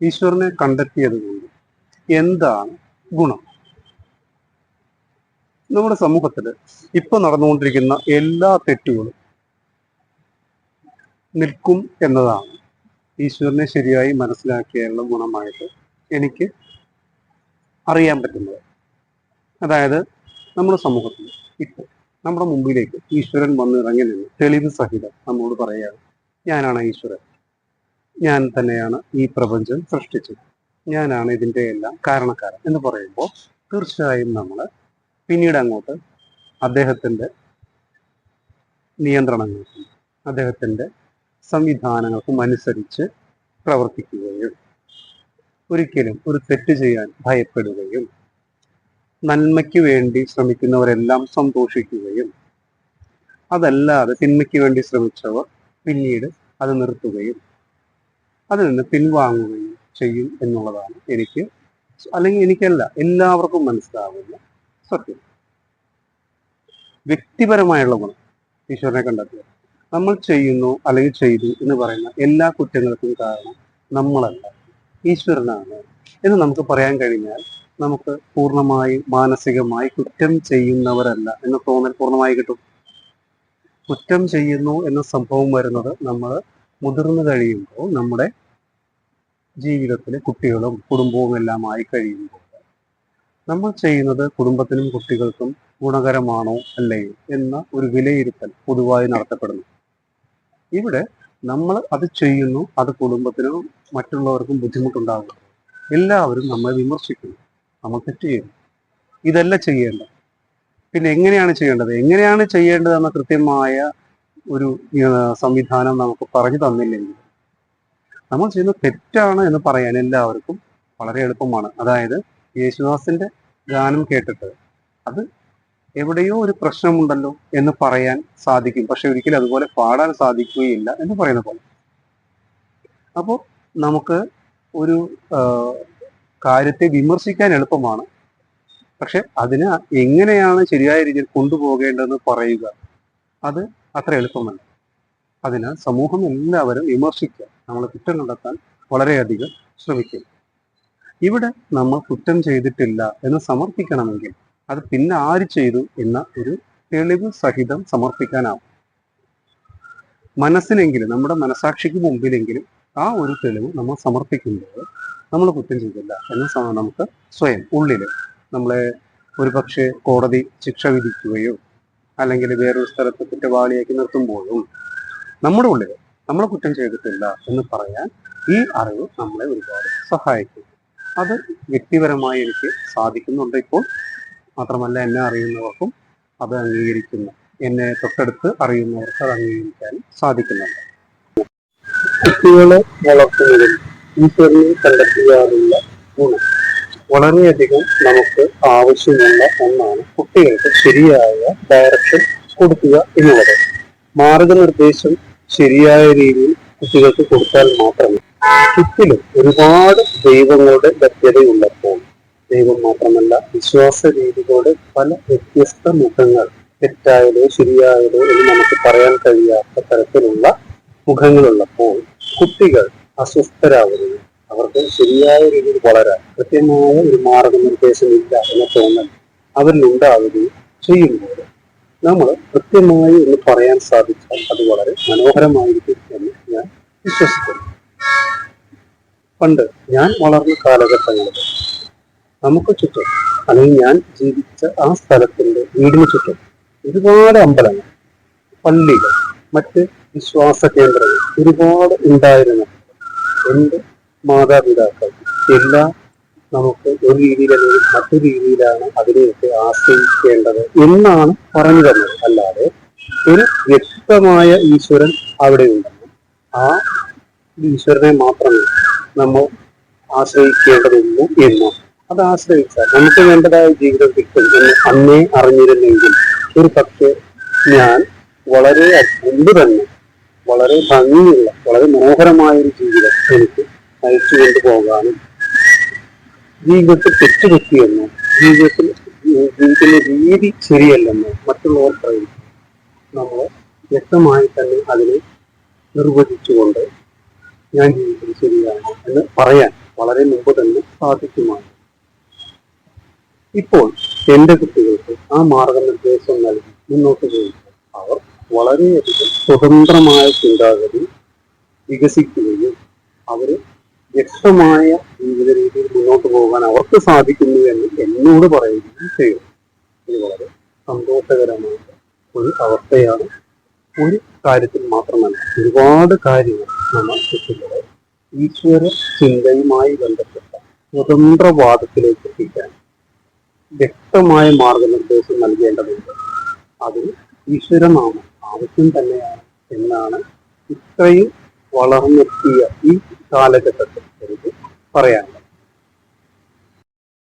ഈശ്വരനെ കണ്ടെത്തിയത് കൊണ്ട് എന്താണ് ഗുണം? നമ്മുടെ സമൂഹത്തിൽ ഇപ്പൊ നടന്നുകൊണ്ടിരിക്കുന്ന എല്ലാ തെറ്റുകളും നിൽക്കും എന്നതാണ് ഈശ്വരനെ ശരിയായി മനസ്സിലാക്കിയുള്ള ഗുണമായിട്ട് എനിക്ക് അറിയാൻ പറ്റുന്നത്. അതായത് നമ്മുടെ സമൂഹത്തിൽ ഇപ്പോൾ നമ്മുടെ മുമ്പിലേക്ക് ഈശ്വരൻ വന്ന് ഇറങ്ങി നിന്ന് തെളിവ് സഹിതം നമ്മോട് പറയുകയാണ് ഞാനാണ് ഈശ്വരൻ. ഞാൻ തന്നെയാണ് ഈ പ്രപഞ്ചം സൃഷ്ടിച്ചത്. ഞാനാണ് ഇതിന്റെ എല്ലാം കാരണക്കാരൻ എന്ന് പറയുമ്പോൾ തീർച്ചയായും നമ്മൾ പിന്നീട് അങ്ങോട്ട് അദ്ദേഹത്തിന്റെ നിയന്ത്രണങ്ങൾക്കും അദ്ദേഹത്തിന്റെ സംവിധാനങ്ങൾക്കും അനുസരിച്ച് പ്രവർത്തിക്കുകയും ഒരിക്കലും ഒരു തെറ്റ് ചെയ്യാൻ ഭയപ്പെടുകയും നന്മയ്ക്ക് വേണ്ടി ശ്രമിക്കുന്നവരെല്ലാം സന്തോഷിക്കുകയും അതല്ലാതെ തിന്മയ്ക്ക് വേണ്ടി ശ്രമിച്ചവർ പിന്നീട് അത് നിർത്തുകയും അതിൽ നിന്ന് പിൻവാങ്ങുകയും ചെയ്യും എന്നുള്ളതാണ് എനിക്ക് അല്ലെങ്കിൽ എനിക്കല്ല എല്ലാവർക്കും മനസ്സിലാവുന്ന സത്യം. വ്യക്തിപരമായുള്ള ഗുണം ഈശ്വരനെ കണ്ടെത്തുക. നമ്മൾ ചെയ്യുന്നു അല്ലെങ്കിൽ ചെയ്തു എന്ന് പറയുന്ന എല്ലാ കുറ്റങ്ങൾക്കും കാരണം നമ്മളല്ല ഈശ്വരനാണ് എന്ന് നമുക്ക് പറയാൻ കഴിഞ്ഞാൽ നമുക്ക് പൂർണമായി മാനസികമായി കുറ്റം ചെയ്യുന്നവരല്ല എന്ന തോന്നൽ പൂർണമായി കിട്ടും. കുറ്റം ചെയ്യുന്നു എന്ന സംഭവം വരുന്നത് നമ്മൾ മുതിർന്നു കഴിയുമ്പോൾ നമ്മുടെ ജീവിതത്തിൽ കുട്ടികളും കുടുംബവും എല്ലാം ആയി കഴിയുമ്പോൾ നമ്മൾ ചെയ്യുന്നത് കുടുംബത്തിനും കുട്ടികൾക്കും ഗുണകരമാണോ അല്ലയോ എന്ന ഒരു വിലയിരുത്തൽ പൊതുവായി നടത്തപ്പെടുന്നു. ഇവിടെ നമ്മൾ അത് ചെയ്യുന്നു അത് കുടുംബത്തിനും മറ്റുള്ളവർക്കും ബുദ്ധിമുട്ടുണ്ടാകും എല്ലാവരും നമ്മെ വിമർശിക്കുന്നു നമ്മൾ തെറ്റ് ചെയ്യുന്നു. ഇതല്ല ചെയ്യേണ്ടത്. പിന്നെ എങ്ങനെയാണ് ചെയ്യേണ്ടത്? എങ്ങനെയാണ് ചെയ്യേണ്ടതെന്ന കൃത്യമായ ഒരു സംവിധാനം നമുക്ക് പറഞ്ഞു തന്നില്ലെങ്കിൽ നമ്മൾ ചെയ്യുന്ന തെറ്റാണ് എന്ന് പറയാൻ എല്ലാവർക്കും വളരെ എളുപ്പമാണ്. അതായത് യേശുദാസിന്റെ ഗാനം കേട്ടിട്ട് അത് എവിടെയോ ഒരു പ്രശ്നമുണ്ടല്ലോ എന്ന് പറയാൻ സാധിക്കും. പക്ഷെ ഒരിക്കലും അതുപോലെ പാടാൻ സാധിക്കുകയില്ല എന്ന് പറയുന്ന പോലെ. അപ്പോൾ നമുക്ക് ഒരു കാര്യത്തെ വിമർശിക്കാൻ എളുപ്പമാണ്. പക്ഷെ അതിന് എങ്ങനെയാണ് ശരിയായ രീതിയിൽ കൊണ്ടുപോകേണ്ടതെന്ന് പറയുക അത് അത്ര എളുപ്പമല്ല. അതിനാൽ സമൂഹം എല്ലാവരും വിമർശിക്കുക. നമ്മളെ കുറ്റം കണ്ടെത്താൻ വളരെയധികം ശ്രമിക്കും. ഇവിടെ നമ്മൾ കുറ്റം ചെയ്തിട്ടില്ല എന്ന് സമർപ്പിക്കണമെങ്കിൽ അത് പിന്നെ ആര് ചെയ്തു എന്ന ഒരു തെളിവ് സഹിതം സമർപ്പിക്കാനാവും മനസ്സിനെങ്കിലും നമ്മുടെ മനസാക്ഷിക്ക് മുമ്പിലെങ്കിലും ആ ഒരു തെളിവ് നമ്മൾ സമർപ്പിക്കുമ്പോൾ നമ്മൾ കുറ്റം ചെയ്തില്ല എന്ന നമുക്ക് സ്വയം ഉള്ളിൽ നമ്മളെ ഒരു പക്ഷേ കോടതി ശിക്ഷ വിധിക്കുകയോ അല്ലെങ്കിൽ വേറൊരു സ്ഥലത്ത് കുറ്റവാളിയാക്കി നിർത്തുമ്പോഴും നമ്മുടെ ഉള്ളിൽ നമ്മൾ കുറ്റം ചെയ്തിട്ടില്ല എന്ന് പറയാൻ ഈ അറിവ് നമ്മളെ ഒരുപാട് സഹായിക്കും. അത് വ്യക്തിപരമായി എനിക്ക് സാധിക്കുന്നുണ്ട് ഇപ്പോൾ. മാത്രമല്ല എന്നെ അറിയുന്നവർക്കും അത് അംഗീകരിക്കുന്നു. എന്നെ തൊട്ടടുത്ത് അറിയുന്നവർക്ക് അത് അംഗീകരിക്കാൻ സാധിക്കുന്നുണ്ട്. കുട്ടികളെ വളർത്തുന്നതിൽ ഈശ്വരനെ കണ്ടെത്തിയാലുള്ള ഗുണം. വളരെയധികം നമുക്ക് ആവശ്യമുള്ള ഒന്നാണ് കുട്ടികൾക്ക് ശരിയായ ഡയറക്ഷൻ കൊടുക്കുക എന്നുള്ളത്. മാർഗനിർദ്ദേശം ശരിയായ രീതിയിൽ കുട്ടികൾക്ക് കൊടുത്താൽ മാത്രമേ ചുറ്റിലും ഒരുപാട് ദൈവങ്ങളുടെ ലഭ്യതയുള്ളപ്പോൾ ദൈവം മാത്രമല്ല വിശ്വാസ രീതികളുടെ പല വ്യത്യസ്ത മുഖങ്ങൾ തെറ്റായതോ ശരിയായതോ എന്ന് നമുക്ക് പറയാൻ കഴിയാത്ത തരത്തിലുള്ള മുഖങ്ങളുള്ളപ്പോൾ കുട്ടികൾ അസ്വസ്ഥരാകുകയും അവർക്ക് ശരിയായ രീതിയിൽ വളരാൻ കൃത്യമായ ഒരു മാർഗനിർദ്ദേശമില്ല എന്ന തോന്നൽ അവരിലുണ്ടാവുകയും ചെയ്യുമ്പോൾ നമ്മൾ കൃത്യമായി എന്ന് പറയാൻ സാധിച്ചാൽ അത് വളരെ മനോഹരമായിരിക്കും എന്ന് ഞാൻ വിശ്വസിക്കുന്നു. പണ്ട് ഞാൻ വളർന്ന കാലഘട്ടങ്ങളിൽ നമുക്ക് ചുറ്റും അല്ലെങ്കിൽ ഞാൻ ജീവിച്ച ആ സ്ഥലത്തിന്റെ വീടിന് ചുറ്റും ഒരുപാട് അമ്പലങ്ങൾ പള്ളികൾ മറ്റ് വിശ്വാസ കേന്ദ്രങ്ങൾ ഒരുപാട് ഉണ്ടായിരുന്നു. എന്റെ മാതാപിതാക്കൾ എല്ലാം നമുക്ക് ഒരു രീതിയിലല്ലെങ്കിൽ മറ്റു രീതിയിലാണ് അതിനെയൊക്കെ ആശ്രയിക്കേണ്ടത് എന്നാണ് പറഞ്ഞു തന്നത്. അല്ലാതെ ഒരു വ്യക്തമായ ഈശ്വരൻ അവിടെ ഉണ്ടെന്ന് ആ ഈശ്വരനെ മാത്രമേ നമ്മൾ ആശ്രയിക്കേണ്ടതുള്ളൂ എന്നും. അത് ആശ്രയിച്ചാൽ നമുക്ക് വേണ്ടതായ ജീവിതം കിട്ടും എന്ന് അന്നേ അറിഞ്ഞിരുന്നെങ്കിൽ ഒരു പക്ഷേ ഞാൻ വളരെ മുമ്പ് തന്നെ വളരെ ഭംഗിയുള്ള വളരെ മനോഹരമായ ഒരു ജീവിതം എനിക്ക് നയിച്ചു കൊണ്ടുപോകാനും ജീവിതത്തിൽ തെറ്റുപറ്റിയെന്നോ ജീവിതത്തിൽ ജീവിക്കുന്ന രീതി ശരിയല്ലെന്നോ മറ്റുള്ളവർ പറയും. നമ്മൾ വ്യക്തമായി തന്നെ അതിനെ നിർവചിച്ചുകൊണ്ട് ഞാൻ ജീവിക്കുന്നത് ശരിയാണ് എന്ന് പറയാൻ വളരെ മുമ്പ് തന്നെ സാധിക്കുമാണ്. ഇപ്പോൾ എന്റെ കുട്ടികൾക്ക് ആ മാർഗനിർദ്ദേശം നൽകി മുന്നോട്ട് പോകുമ്പോൾ അവർ വളരെയധികം സ്വതന്ത്രമായ ചിന്താഗതി വികസിക്കുകയും അവർ വ്യക്തമായ ജീവിത രീതിയിൽ മുന്നോട്ട് പോകാൻ അവർക്ക് സാധിക്കുന്നു എന്ന് എന്നോട് പറയുകയും ചെയ്യും ഇത് വളരെ സന്തോഷകരമായ ഒരു അവസ്ഥയാണ്. ഒരു കാര്യത്തിൽ മാത്രമല്ല ഒരുപാട് കാര്യങ്ങൾ നമ്മൾ കുട്ടികളെ ഈശ്വര ചിന്തയുമായി ബന്ധപ്പെട്ട സ്വതന്ത്രവാദത്തിലേക്ക് എത്തിക്കാൻ വ്യക്തമായ മാർഗനിർദ്ദേശം നൽകേണ്ടതുണ്ട്. അതിന് ഈശ്വരനാമം ആവശ്യം തന്നെയാണ് എന്നാണ് ഇത്രയും വളർന്നെത്തിയ ഈ കാലഘട്ടത്തിൽ എനിക്ക് പറയാൻ